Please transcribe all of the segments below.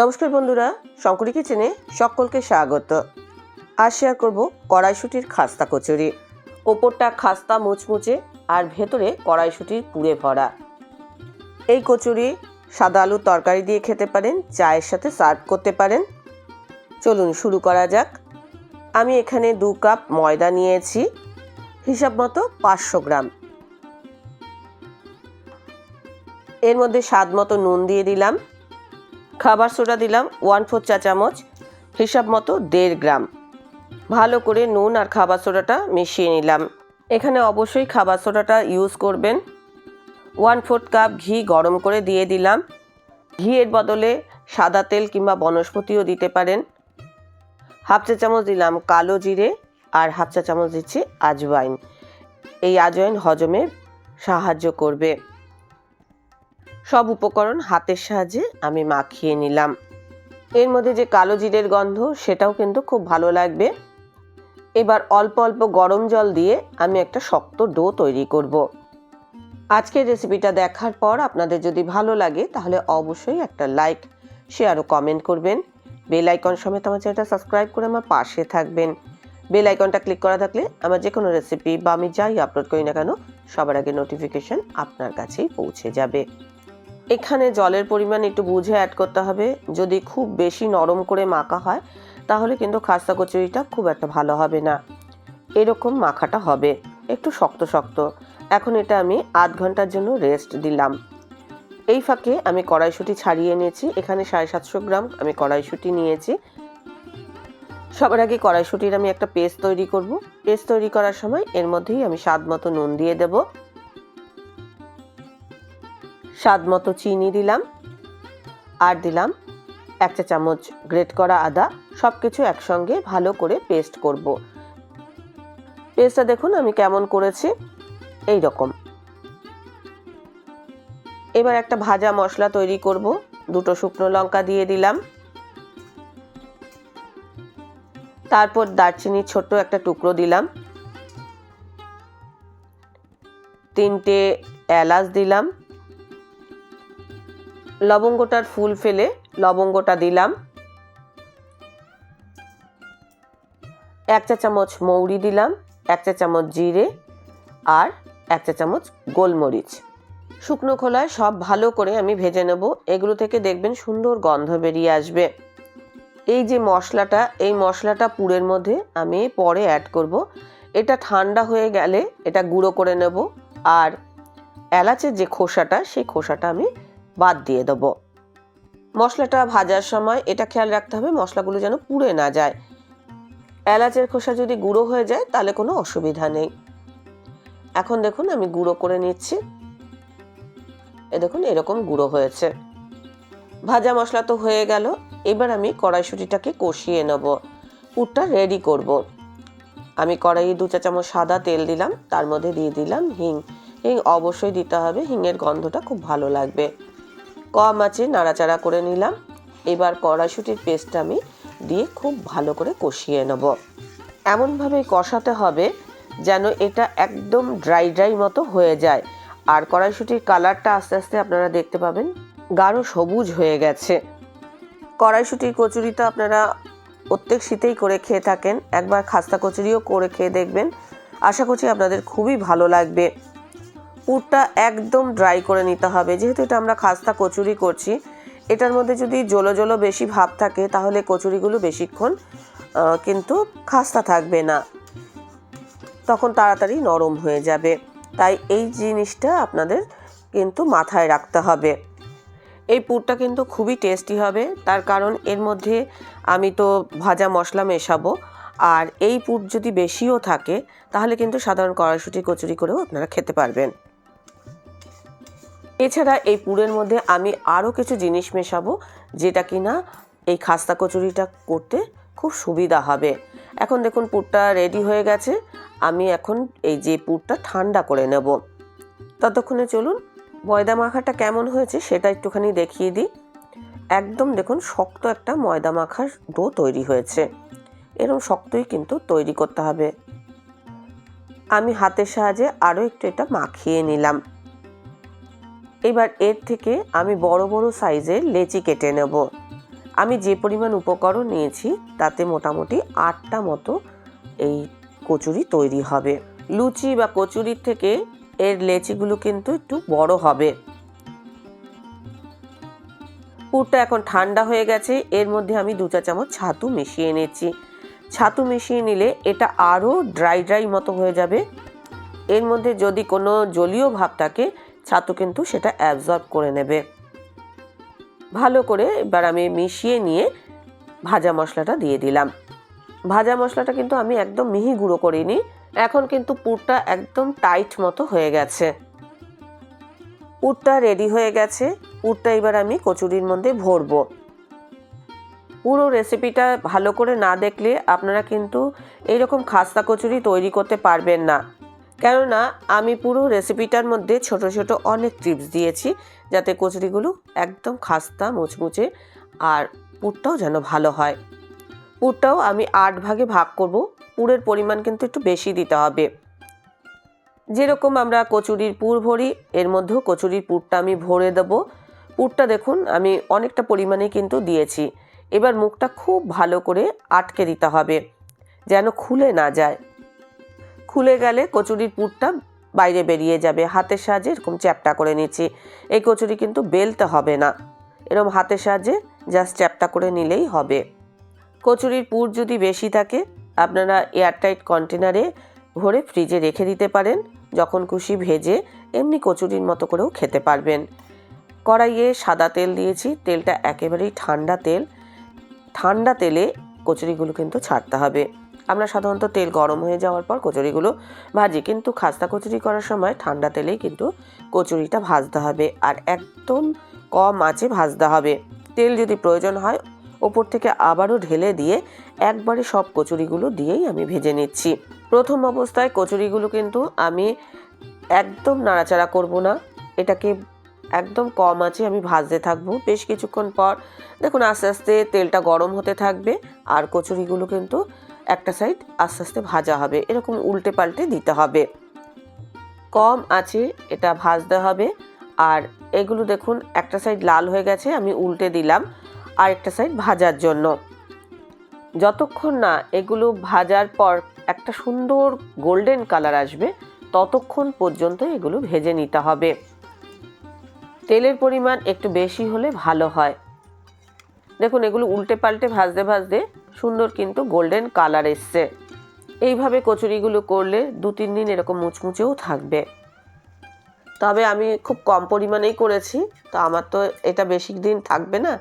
নমস্কার বন্ধুরা, শঙ্করী কিচেনে সকলকে স্বাগত। আর শেয়ার করব কড়াইশুটির খাস্তা কচুরি। ওপরটা খাস্তা মুচমুচে আর ভেতরে কড়াইশুটির পুড়ে ভরা। এই কচুরি সাদা আলুর তরকারি দিয়ে খেতে পারেন, চায়ের সাথে সার্ভ করতে পারেন। চলুন শুরু করা যাক। আমি এখানে দু কাপ ময়দা নিয়েছি, হিসাব মতো পাঁচশো গ্রাম। এর মধ্যে স্বাদ মতো নুন দিয়ে দিলাম। খাবার সোডা দিলাম ওয়ান ফোর চা চামচ, হিসাব মতো দেড় গ্রাম। ভালো করে নুন আর খাবার সোডাটা মিশিয়ে নিলাম। এখানে অবশ্যই খাবার সোডাটা ইউজ করবেন। ওয়ান ফোর্থ কাপ ঘি গরম করে দিয়ে দিলাম। ঘিয়ের বদলে সাদা তেল কিংবা বনস্পতিও দিতে পারেন। হাফ চা চামচ দিলাম কালো জিরে আর হাফ চা চামচ দিচ্ছি আজওয়াইন। এই আজওয়াইন হজমে সাহায্য করবে। সব উপকরণ হাতের সাহায্যে আমি মাখিয়ে নিলাম। এর মধ্যে যে কালো জিরের গন্ধ, সেটাও কিন্তু খুব ভালো লাগবে। এবার অল্প অল্প গরম জল দিয়ে আমি একটা শক্ত ডো তৈরি করব। আজকের রেসিপিটা দেখার পর আপনাদের যদি ভালো লাগে, তাহলে অবশ্যই একটা লাইক, শেয়ার ও কমেন্ট করবেন। বেল আইকন সমেত আমার চ্যানেলটা সাবস্ক্রাইব করে আমার পাশে থাকবেন। বেল আইকনটা ক্লিক করা থাকলে আমার যে কোনো রেসিপি বা আমি যাই আপলোড করি না কেন, সবার আগে নোটিফিকেশন আপনার কাছেই পৌঁছে যাবে। এখানে জলের পরিমাণ একটু বুঝে অ্যাড করতে হবে। যদি খুব বেশি নরম করে মাখা হয়, তাহলে কিন্তু খাস্তা কচুরিটা খুব একটা ভালো হবে না। এরকম মাখাটা হবে। একটু শক্ত শক্ত। এখন এটা আমি আধ ঘণ্টার জন্য রেস্ট দিলাম। এই ফাঁকে আমি কড়াইশুঁটি ছাড়িয়ে নিয়েছি এখানে সাড়ে সাতশো গ্রাম আমি কড়াইশুঁটি নিয়েছি। সবার আগে কড়াইশুঁটির আমি একটা পেস্ট তৈরি করব। পেস্ট তৈরি করার সময় এর মধ্যেই আমি স্বাদ মতো নুন দিয়ে দেবো। স্বাদ মতো চিনি দিলাম, আর দিলাম এক চা চামচ গ্রেট করা আদা। সব কিছু একসঙ্গে ভালো করে পেস্ট করব। পেস্টটা দেখুন আমি কেমন করেছি, এই রকম। এবার একটা ভাজা মশলা তৈরি করব, দুটো শুকনো লঙ্কা দিয়ে দিলাম। তারপর দারচিনির ছোট্ট একটা টুকরো দিলাম। তিনটে এলাচ দিলাম। লবঙ্গটার ফুল ফেলে লবঙ্গটা দিলাম। এক চা চামচ মৌরি দিলাম, এক চা চামচ জিরে আর এক চা চামচ গোলমরিচ। শুকনো খোলায় সব ভালো করে আমি ভেজে নেব, এগুলো থেকে দেখবেন সুন্দর গন্ধ বেরিয়ে আসবে। এই যে মশলাটা, এই মশলাটা পুরের মধ্যে আমি পরে অ্যাড করব। এটা ঠান্ডা হয়ে গেলে এটা গুঁড়ো করে নেব, আর এলাচের যে খোসাটা, সেই খোসাটা আমি বাদ দিয়ে দেবো। মশলাটা ভাজার সময় এটা খেয়াল রাখতে হবে, মশলাগুলো যেন পুড়ে না যায়। এলাচের খোসা যদি গুঁড়ো হয়ে যায়, তাহলে কোনো অসুবিধা নেই। এখন দেখুন আমি গুঁড়ো করে নিচ্ছি। এ দেখুন, এরকম গুঁড়ো হয়েছে। ভাজা মশলা তো হয়ে গেল, এবার আমি কড়াইশুটিটাকে কষিয়ে নেব। পুরটা রেডি করব। আমি কড়াইয়ে দু চা চামচ সাদা তেল দিলাম, তার মধ্যে দিয়ে দিলাম হিং। হিং অবশ্যই দিতে হবে, হিংয়ের গন্ধটা খুব ভালো লাগবে। কম আঁচে নাড়াচাড়া করে নিলাম। এবার কড়াইশুটির পেস্ট আমি দিয়ে খুব ভালো করে কষিয়ে নেব। এমনভাবে কষাতে হবে যেন এটা একদম ড্রাই ড্রাই মতো হয়ে যায়। আর কড়াইশুটির কালারটা আস্তে আস্তে আপনারা দেখতে পাবেন, গাঢ় সবুজ হয়ে গেছে। কড়াইশুটির কচুরি তো আপনারা প্রত্যেক শীতেই করে খেয়ে থাকেন। একবার খাস্তা কচুরিও করে খেয়ে দেখবেন। আশা করছি আপনাদের খুবই ভালো লাগবে। পুরটা একদম ড্রাই করে নিতে হবে। যেহেতু এটা আমরা খাস্তা কচুরি করছি, এটার মধ্যে যদি জলো জলো বেশি ভাব থাকে, তাহলে কচুরিগুলো বেশিক্ষণ কিন্তু খাস্তা থাকবে না। তখন তাড়াতাড়ি নরম হয়ে যাবে। তাই এই জিনিসটা আপনাদের কিন্তু মাথায় রাখতে হবে। এই পুরটা কিন্তু খুবই টেস্টি হবে। তার কারণ এর মধ্যে আমি তো ভাজা মশলা মেশাবো। আর এই পুর যদি বেশিও থাকে, তাহলে কিন্তু সাধারণ কড়াইশুটি কচুরি করেও আপনারা খেতে পারবেন। এছাড়া এই পুরের মধ্যে আমি আরও কিছু জিনিস মেশাবো, যেটা কিনা এই খাস্তা কচুরিটা করতে খুব সুবিধা হবে। এখন দেখুন, পুরটা রেডি হয়ে গেছে। আমি এখন এই যে পুরটা ঠান্ডা করে নেব। ততক্ষণে চলুন, ময়দা মাখাটা কেমন হয়েছে সেটা একটুখানি দেখিয়ে দিই। একদম দেখুন, শক্ত একটা ময়দা মাখার ডো তৈরি হয়েছে। এরকম শক্তই কিন্তু তৈরি করতে হবে। আমি হাতের সাহায্যে আরও একটু এটা মাখিয়ে নিলাম। এবার এর থেকে আমি বড় বড় সাইজের লেচি কেটে নেব। আমি যে পরিমাণ উপকরণ নিয়েছি, তাতে মোটামুটি আটটা মতো এই কচুরি তৈরি হবে। লুচি বা কচুরির থেকে এর লেচিগুলো কিন্তু একটু বড় হবে। পুরটা এখন ঠান্ডা হয়ে গেছে, এর মধ্যে আমি দু চা চামচ ছাতু মিশিয়ে নিচ্ছি। ছাতু মিশিয়ে নিলে এটা আরও ড্রাই ড্রাই মতো হয়ে যাবে। এর মধ্যে যদি কোনো জলীয় ভাব থাকে ছাতু কিন্তু সেটা অ্যাবজর্ব করে নেবে। ভালো করে এবার আমি মিশিয়ে নিয়ে ভাজা মশলাটা দিয়ে দিলাম। ভাজা মশলাটা কিন্তু আমি একদম মিহি গুঁড়ো করিনি, এখন কিন্তু পুরটা একদম টাইট মতো হয়ে গেছে। পুরটা রেডি হয়ে গেছে, পুরটা এবার আমি কচুরির মধ্যে ভরবো। পুরো রেসিপিটা ভালো করে না দেখলে আপনারা কিন্তু এইরকম খাস্তা কচুরি তৈরি করতে পারবেন না। কেননা আমি পুরো রেসিপিটার মধ্যে ছোট ছোট অনেক টিপস দিয়েছি যাতে কচুরিগুলো একদম খাস্তা, মুচমুচে আর পুরটাও যেন ভালো হয়। পুরটাও আমি আট ভাগে ভাগ করব, পুরের পরিমাণ কিন্তু একটু বেশি দিতে হবে। যেরকম আমরা কচুরির পুর ভরি, এর মধ্যেও কচুরির পুরটা আমি ভরে দেব। পুরটা দেখুন, আমি অনেকটা পরিমাণে কিন্তু দিয়েছি। এবার মুখটা খুব ভালো করে আটকে দিতে হবে, যেন খুলে না যায়। খুলে গেলে কচুরির পুরটা বাইরে বেরিয়ে যাবে। হাতের সাহায্যে এরকম চ্যাপটা করে নিচ্ছি। এই কচুরি কিন্তু বেলতে হবে না। এরকম হাতের সাহায্যে জাস্ট চ্যাপটা করে নিলেই হবে। কচুরির পুর যদি বেশি থাকে, আপনারা এয়ারটাইট কন্টেনারে ভরে ফ্রিজে রেখে দিতে পারেন। যখন খুশি ভেজে এমনি কচুরির মতো করেও খেতে পারবেন। কড়াইয়ে সাদা তেল দিয়েছি। তেলটা একেবারেই ঠান্ডা তেল। ঠান্ডা তেলে কচুরিগুলো কিন্তু ছাড়তে হবে। আমরা সাধারণত তেল গরম হয়ে যাওয়ার পর কচুরিগুলো ভাজি, কিন্তু খাস্তা কচুরি করার সময় ঠান্ডা তেলেই কিন্তু কচুরিটা ভাজতে হবে আর একদম কম আঁচে ভাজতে হবে। তেল যদি প্রয়োজন হয়, ওপর থেকে আবারও ঢেলে দিয়ে একবারে সব কচুরিগুলো দিয়েই আমি ভেজে নিচ্ছি। প্রথম অবস্থায় কচুরিগুলো কিন্তু আমি একদম নাড়াচাড়া করব না। এটাকে একদম কম আছে, আমি ভাজতে থাকব। বেশ কিছুক্ষণ পর, দেখুন, আস্তে আস্তে তেলটা গরম হতে থাকবে, আর কচুরিগুলো কিন্তু একটা সাইড আস্তে আস্তে ভাজা হবে। এরকম উল্টে পাল্টে দিতে হবে। কম আছে, এটা ভাজতে হবে। আর এগুলো দেখুন, একটা সাইড লাল হয়ে গেছে, আমি উল্টে দিলাম আর একটা সাইড ভাজার জন্য। যতক্ষণ না এগুলো ভাজার পর একটা সুন্দর গোল্ডেন কালার আসবে, ততক্ষণ পর্যন্ত এগুলো ভেজে নিতে হবে। তেলের পরিমাণ একটু বেশি হলে ভালো হয়। দেখুন, এগুলো উল্টে পাল্টে ভাজতে ভাজতে সুন্দর কিন্তু গোল্ডেন কালার এসছে। এইভাবে কচুরিগুলো করলে দু তিন দিন এরকম মুচমুচেও থাকবে। তবে আমি খুব কম পরিমাণেই করেছি, তো আমার তো এটা বেশি দিন থাকবে না।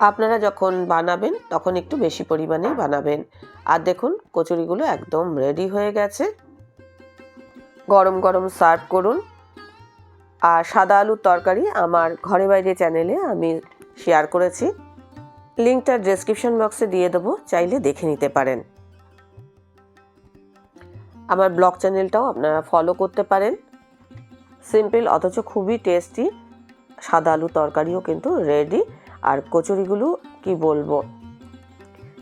আপনারা যখন বানাবেন, তখন একটু বেশি পরিমাণেই বানাবেন। আর দেখুন, কচুরিগুলো একদম রেডি হয়ে গেছে। গরম গরম সার্ভ করুন। আর সাদা আলুর তরকারি আমার ঘরে বাইরে চ্যানেলে আমি শেয়ার করেছি। লিঙ্কটা ডেসক্রিপশন বক্সে দিয়ে দেবো, চাইলে দেখে নিতে পারেন। আমার ব্লগ চ্যানেলটাও আপনারা ফলো করতে পারেন। সিম্পল অথচ খুবই টেস্টি সাদা আলু তরকারিও কিন্তু রেডি আর কচুরিগুলো কি বলব?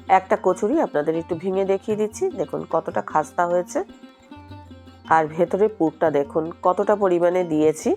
একটা কচুরি আপনাদের একটু ভেঙে দেখিয়ে দিচ্ছি। দেখুন কতটা খাস্তা হয়েছে। আর ভেতরে পুরটা দেখুন কতটা পরিমাণে দিয়েছি।